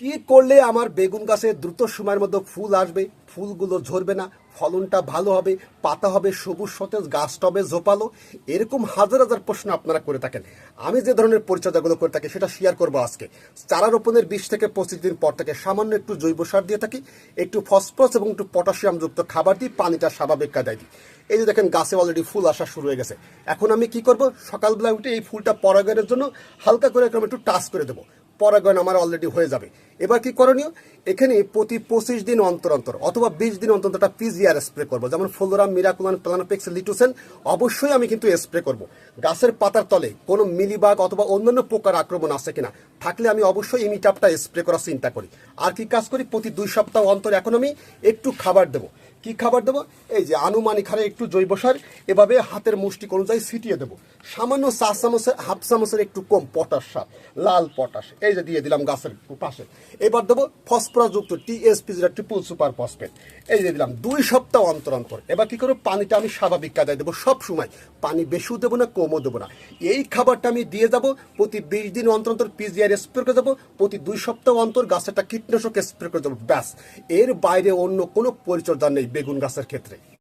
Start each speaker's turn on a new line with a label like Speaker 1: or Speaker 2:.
Speaker 1: কি করলে আমার বেগুন গাছে দ্রুত সময়ের মধ্যে ফুল আসবে? ফুলগুলো ঝরবে না। ফলনটা ভালো হবে, পাতা হবে, সবুজ, সতেজ গাছটা হবে ঝোপালো। এরকম হাজার হাজার প্রশ্ন আপনারা করে থাকেন। আমি যে ধরনের পরিচর্যাগুলো করে থাকি সেটা শেয়ার করব আজকে। চারা রোপণের বিশ থেকে পঁচিশ দিন পর থেকে সামান্য একটু জৈব সার দিয়ে থাকি, একটু ফসফরাস এবং একটু পটাশিয়াম যুক্ত খাবার দিই পানিটা স্বাভাবিক কাদায় দিই। এই যে দেখেন, গাছে অলরেডি ফুল আসা শুরু হয়ে গেছে। এখন আমি কি করব? সকালবেলা উঠে এই ফুলটা পরাগায়নের জন্য হালকা করে একটু টাচ করে দেবো। পরাগায়ন আমার অলরেডি হয়ে যাবে। এবার কি করণীয়? এখানে প্রতি পঁচিশ দিন অন্তর অন্তর অথবা বিশ দিন অন্তর একটা পিজিআর স্প্রে করব। যেমন ফ্লোরাম মিরাকুলান প্লানোপেক্স লিটোসেন, অবশ্যই আমি কিন্তু স্প্রে করব। গাছের পাতার তলে কোনো মিলিবাগ অথবা অন্যান্য পোকার আক্রমণ আছে কিনা, থাকলে আমি অবশ্যই ইমিটাপটা স্প্রে করার চিন্তা করি। আর কি কাজ করি? প্রতি দুই সপ্তাহ অন্তর এখন আমি একটু খাবার দেবো। কি খাবার দেবো? এই যে আনুমানিক হারে একটু জৈব সার, এভাবে হাতের মুষ্টি অনুযায়ী ছিটিয়ে দেবো। সামান্য চা চামচের, হাফ চামচের একটু কম পটাশ সার, লাল পটাশ, এই যে দিয়ে দিলাম গাছের পাশে। এবার দেবো ফসফরাস যুক্ত টিএসপি যেটা ট্রিপল সুপার ফসফেট, এই যে দিলাম দুই সপ্তাহ অন্তর অন্তর। এবার কি করব? পানিটা আমি স্বাভাবিক কাদায় দেবো সব সময়। পানি বেশিও দেবো না, কমও দেবো না। এই খাবারটা আমি দিয়ে যাব, প্রতি বিশ দিন অন্তর অন্তর পিজিআর স্প্রে করে যাব, প্রতি দুই সপ্তাহ অন্তর গাছে একটা কীটনাশক স্প্রে করে দেবো ব্যাস। এর বাইরে অন্য কোনো পরিচর্যা নেই। বেগুন গাছের ক্ষেত্রে।